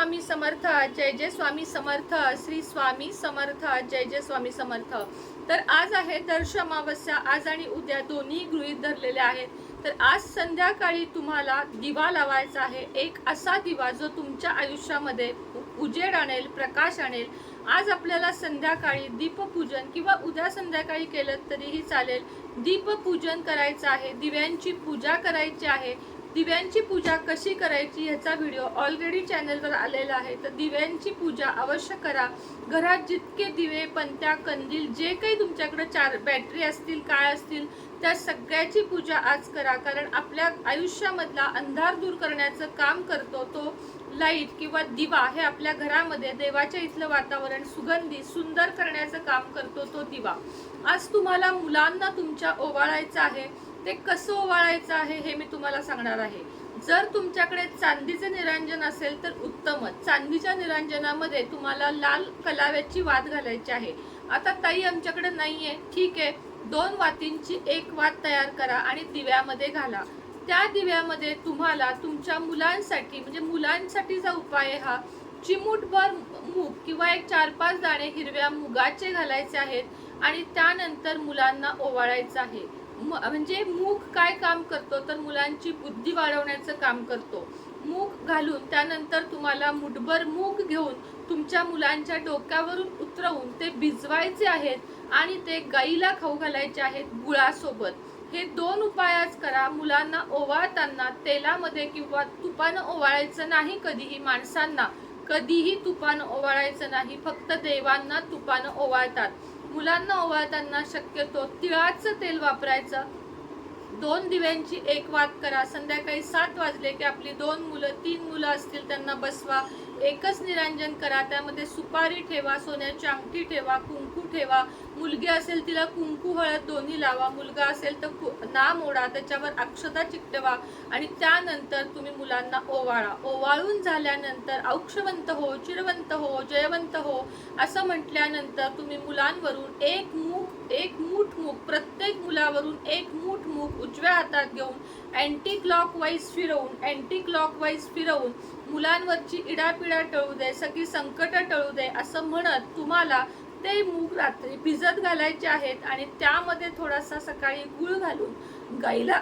स्वामी समर्थ जय जय स्वामी समर्थ श्री स्वामी समर्थ जय जय स्वामी समर्थ. तर आज आहे दर्श अमावस्या आज आणि उद्या दोन्ही गृहीत धरलेले आहेत. तर आज संध्याकाळी तुम्हाला दिवा लावायचा आहे. एक असा दिवा जो तुमच्या आयुष्यामध्ये उजेड आणेल प्रकाश आणेल. आज आपल्याला संध्याकाळी दीपपूजन किंवा उद्या संध्याकाळी केलं तरीही चालेल. दीपपूजन करायचं आहे. दिव्यांची पूजा करायची आहे. दिव्यांची पूजा कशी करायची ह्याचा व्हिडिओ ऑलरेडी चॅनलवर आलेला आहे. तर दिव्यांची पूजा अवश्य करा. घरात जितके दिवे पंत्या कंदील जे काही तुमच्याकडे चार बॅटरी असतील काय असतील त्या सगळ्याची पूजा आज करा. कारण आपल्या आयुष्यामधला अंधार दूर करण्याचं काम करतो तो लाइट किंवा दिवा हे आपल्या घरामध्ये देवाच्या इथलं वातावरण सुगंधी सुंदर करण्याचं काम करतो तो दिवा. आज तुम्हाला मुलांना तुमच्या ओवाळायचं आहे. ते कसं ओवाळायचं आहे हे मी तुम्हाला सांगणार आहे. जर तुमच्याकडे चांदीचे निरांजन असेल तर उत्तमच. चांदीच्या निरांजनामध्ये तुम्हाला लाल कलाव्याची वात घालायची आहे. आता ताई आमच्याकडे नाही आहे ठीक आहे. दोन वातींची एक वात तयार करा आणि दिव्यामध्ये घाला. त्या दिव्यामध्ये तुम्हाला तुमच्या मुलांसाठी म्हणजे मुलांसाठीचा उपाय हा चिमूटभर मूग किंवा एक चार पाच दाणे हिरव्या मुगाचे घालायचे आहेत आणि त्यानंतर मुलांना ओवाळायचं आहे. म्हणजे मूग काय काम करतो? तर मुलांची बुद्धी वाढवण्याचं काम करतो. मूग घालून त्यानंतर तुम्हाला मुठभर मूग घेऊन तुमच्या मुलांच्या डोक्यावरून उतरवून ते भिजवायचे आहेत आणि ते गाईला खाऊ घालायचे आहेत गुळासोबत. हे दोन उपायच करा. मुलांना ओवाळताना तेलामध्ये किंवा तुपानं ओवाळायचं नाही कधीही माणसांना. कधीही तुपानं ओवाळायचं नाही. फक्त देवांना तुपानं ओवाळतात. मुलांना ओवाळताना शक्यतो तिळाचं तेल वापरायचं. दोन दिव्यांची एक वात करा. संध्याकाळी सात वाजले की आपली दोन मुलं तीन मुलं असतील त्यांना बसवा. एकच निरांजन करा त्यामध्ये सुपारी ठेवा सोन्याची अंगठी ठेवा कुंकू ठेवा. मुलगी असेल तिला कुंकू हळद दोन्ही लावा. मुलगा असेल तर कु- नाम ओढा त्याच्यावर अक्षता चिकटवा आणि त्यानंतर तुम्ही मुलांना ओवाळा. ओवाळून झाल्यानंतर औक्षवंत हो चिरवंत हो जयवंत हो असं म्हटल्यानंतर तुम्ही मुलांवरून एक मूक एक मूठ मूक प्रत्येक मुलावरून एक मूठ मूक उजव्या हातात घेऊन अँटी क्लॉक वाईज फिरवून अँटी क्लॉक वाईज फिरवून मुलांवरची इडापिडा टळू दे सगळी संकट टळू दे असं म्हणत तुम्हाला ते मूग रात्री भिजत घालायचे आहेत आणि त्यामध्ये थोडासा सकाळी गुळ घालून गाईला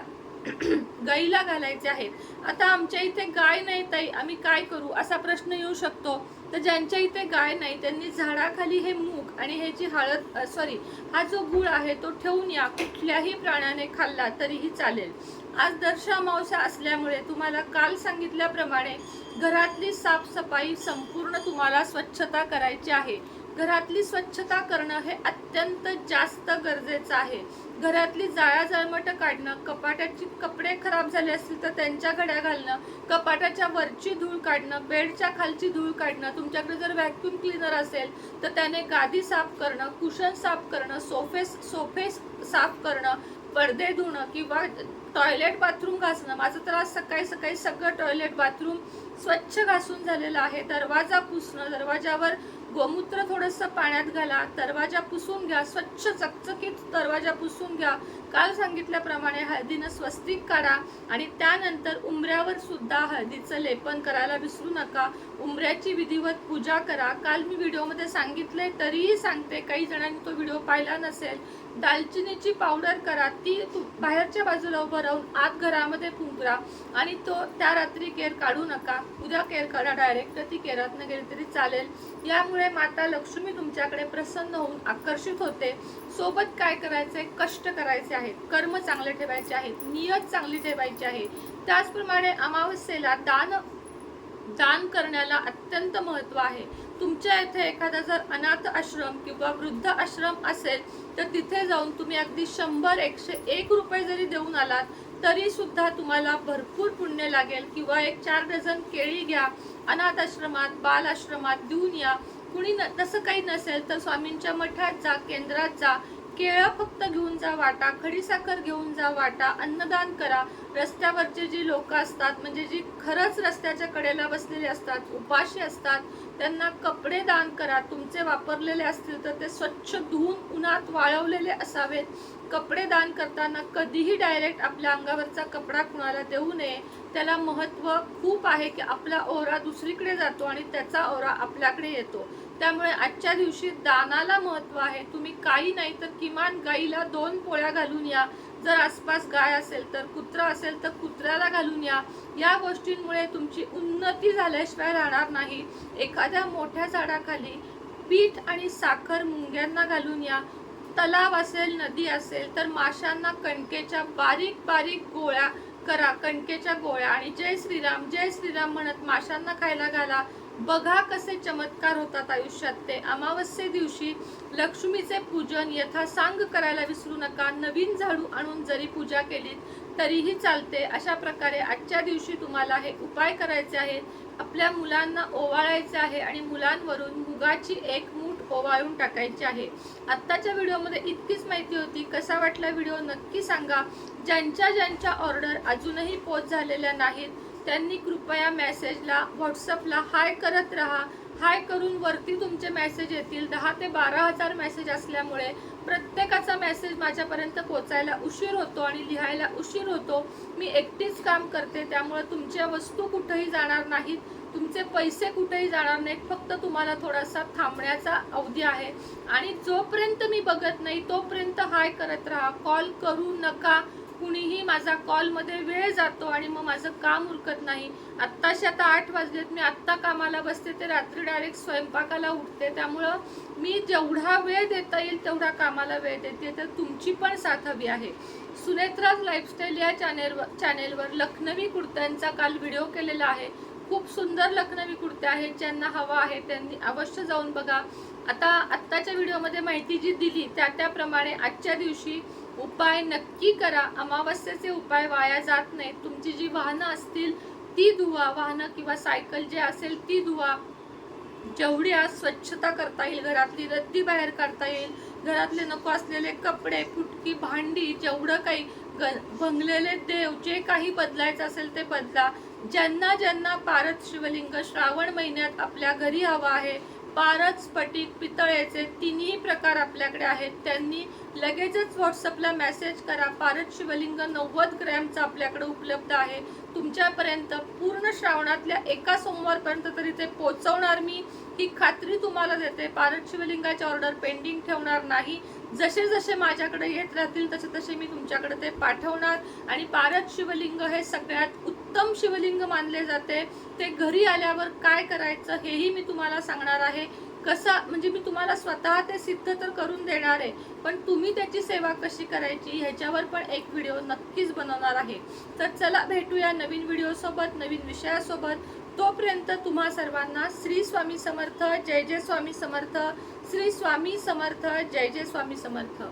गाईला घालायचे आहेत. आता आमच्या इथे गाय नाही ताई आम्ही काय करू? असा प्रश्न येऊ शकतो. तर ज्यांच्या इथे गाय नाही त्यांनी झाडाखाली हे मूग आणि ह्याची हळद सॉरी हा जो गुळ आहे तो ठेवून या कुठल्याही प्राण्याने खाल्ला तरीही चालेल. आज दर्श मावशा असल्यामुळे तुम्हाला काल सांगितल्याप्रमाणे घरातली साफसफाई संपूर्ण तुम्हाला स्वच्छता करायची आहे. घरातली स्वच्छता करणं हे अत्यंत जास्त गरजेचं आहे. घरातली जाळ्या जळमट काढणं कपाटाची कपडे खराब झाले असतील तर त्यांच्या घड्या घालणं कपाटाच्या वरची धूळ काढणं बेडच्या खालची धूळ काढणं तुमच्याकडे जर व्हॅक्यूम क्लीनर असेल तर त्याने गादी साफ करणं कुशन साफ करणं सोफेस सोफे साफ करणं पडदे धुणं किंवा टॉयलेट बाथरूम घासणं. माझं तर आज सकाळी सकाळी सगळं टॉयलेट बाथरूम स्वच्छ घासून झालेलं आहे. दरवाजा पुसणं दरवाजावर गोमूत्र थोडंसं पाण्यात घाला दरवाजा पुसून घ्या स्वच्छ चकचकीत दरवाजा पुसून घ्या. काल सांगितल्याप्रमाणे हळदीनं स्वस्तिक काढा आणि त्यानंतर उमऱ्यावर सुद्धा हळदीचं लेपन करायला विसरू नका. उंबऱ्याची विधिवत पूजा करा. काल मी व्हिडिओमध्ये सांगितले तरीही सांगते काही जणांनी तो व्हिडिओ पाहिला नसेल. दालचिनीची पावडर करा. ती तू बाहेरच्या बाजूला उभं राहून आत घरामध्ये फुंकरा आणि तो त्या रात्री केर काढू नका. उद्या केर काढा डायरेक्ट ती केरातनं गेली तरी चालेल. यामुळे माता लक्ष्मी तुमच्याकडे प्रसन्न होऊन आकर्षित होते. सोबत काय करायचे कष्ट करायचे आहेत कर्म चांगले ठेवायचे आहेत नियत चांगली ठेवायची आहे. त्याचप्रमाणे अमावस्येला दान दान करण्याला अत्यंत महत्त्व आहे. तुमच्या इथे एखादा जर अनाथ आश्रम किंवा वृद्ध आश्रम असेल तर तिथे जाऊन तुम्ही अगदी शंभर एकशे एक रुपये जरी देऊन आलात तरी सुद्धा तुम्हाला भरपूर पुण्य लागेल. किंवा एक चार डझन केळी घ्या अनाथ आश्रमात बाल आश्रमात देऊन या. कुणी न तसं काही नसेल तर स्वामींच्या मठात जा केंद्रात जा. केळं फक्त घेऊन जा वाटा खडीसाखर घेऊन जा वाटा अन्नदान करा. रस्त्यावरचे जी लोक असतात म्हणजे जी खरंच रस्त्याच्या कडेला बसलेली असतात उपाशी असतात त्यांना कपडे दान करा. तुमचे वापरलेले असतील तर ते स्वच्छ धुवून उन्हात वाळवलेले असावेत. कपडे दान करताना कधीही डायरेक्ट आपल्या अंगावरचा कपडा कुणाला देऊ नये. त्याला महत्त्व खूप आहे की आपला ओरा दुसरीकडे जातो आणि त्याचा ओरा आपल्याकडे येतो. त्यामुळे आजच्या दिवशी दानाला महत्त्व आहे. तुम्ही काही नाही तर किमान गाईला दोन पोळ्या घालून या. जर आसपास गाय असेल तर कुत्रा असेल तर कुत्र्याला घालून या. या गोष्टींमुळे तुमची उन्नती झाल्याशिवाय राहणार नाही. एखाद्या मोठ्या झाडाखाली पीठ आणि साखर मुंग्यांना घालून या. तलाव असेल नदी असेल तर माशांना कणकेच्या बारीक बारीक गोळ्या करा. कणकेच्या गोळ्या आणि जय श्रीराम जय श्रीराम म्हणत माशांना खायला घाला. बघा कसे चमत्कार होतात आयुष्यात. ते अमावस्ये दिवशी लक्ष्मीचे पूजन यथासांग करायला विसरू नका. नवीन झाडू आणून जरी पूजा केली तरीही चालते. अशा प्रकारे आजच्या दिवशी तुम्हाला हे उपाय करायचे आहेत. आपल्या मुलांना ओवाळायचे आहे आणि मुलांवरून मुगाची एक मूठ ओवाळून टाकायची आहे. आत्ताच्या व्हिडिओमध्ये इतकीच माहिती होती. कसा वाटला व्हिडिओ नक्की सांगा. ज्यांच्या ज्यांच्या ऑर्डर अजूनही पोच झालेल्या नाहीत त्यांनी कृपया मेसेजला व्हॉट्सअपला हाय करत राहा. हाय करून वरती तुमचे मेसेज येतील. दहा ते बारा हजार मेसेज असल्यामुळे प्रत्येकाचा मेसेज माझ्यापर्यंत पोचायला उशीर होतो आणि लिहायला उशीर होतो. मी एकटीच काम करते त्यामुळे तुमच्या वस्तू कुठेही जाणार नाहीत. तुमचे पैसे कुठेही जाणार नाहीत. फक्त तुम्हाला थोडासा थांबण्याचा अवधी आहे. आणि जोपर्यंत मी बघत नाही तोपर्यंत हाय करत राहा. कॉल करू नका. कुणीही माझा कॉलमध्ये वेळ जातो आणि मग माझं काम उरकत नाही. आत्ताशी आता आठ वाजलेत मी आत्ता कामाला बसते ते रात्री डायरेक्ट स्वयंपाकाला उठते. त्यामुळं मी जेवढा वेळ देता येईल तेवढा कामाला वेळ देते. तर तुमची पण साथ हवी आहे. सुनेत्राज लाईफस्टाईल या चॅनेलवर चॅनेलवर लखनवी कुर्त्यांचा काल व्हिडिओ केलेला आहे. खूप सुंदर लखनवी कुर्त्या आहेत ज्यांना हवा आहे त्यांनी अवश्य जाऊन बघा. आता आत्ताच्या व्हिडिओमध्ये माहिती जी दिली त्या त्याप्रमाणे आजच्या दिवशी उपाय नक्की करा. अमावस्येचे उपाय वाया जात नाही तुमची जी वाहनं असतील ती धुवा. वाहनं किंवा सायकल जे असेल ती धुवा. जेवढी आज स्वच्छता करता येईल घरातली रद्दी बाहेर काढता येईल घरातले नको असलेले कपडे फुटकी भांडी जेवढं काही ग भंगलेले देव जे काही बदलायचं असेल ते बदला. ज्यांना ज्यांना पारत शिवलिंग श्रावण महिन्यात आपल्या घरी हवा आहे पारच स्फटिक पितळेचे तिन्ही प्रकार आपल्याकडे आहेत. त्यांनी लगेचच व्हॉट्सअपला मेसेज करा. पारद शिवलिंग नव्वद ग्रॅमचा आपल्याकडे उपलब्ध आहे. तुमच्यापर्यंत पूर्ण श्रावणातल्या एका सोमवारपर्यंत तरी ते पोचवणार मी ही खात्री तुम्हाला देते. पारद शिवलिंगाची ऑर्डर पेंडिंग ठेवणार नाही. जसे जसे माझ्याकडे येत राहतील तसे तसे मी तुमच्याकडे ते पाठवणार. आणि पारद शिवलिंग हे सगळ्यात उत्तम शिवलिंग मानले जाते. ते घरी आल्यावर काय करायचं हेही मी तुम्हाला सांगणार आहे. कसा म्हणजे मी तुम्हाला स्वतः ते सिद्ध तर करून देणार आहे पण तुम्ही त्याची सेवा कशी करायची ह्याच्यावर पण एक व्हिडिओ नक्कीच बनवणार आहे. तर चला भेटूया नवीन व्हिडिओसोबत नवीन विषयासोबत. तोपर्यंत तुम्हा सर्वांना श्री स्वामी समर्थ जय जय स्वामी समर्थ. श्री स्वामी समर्थ जय जय स्वामी समर्थ.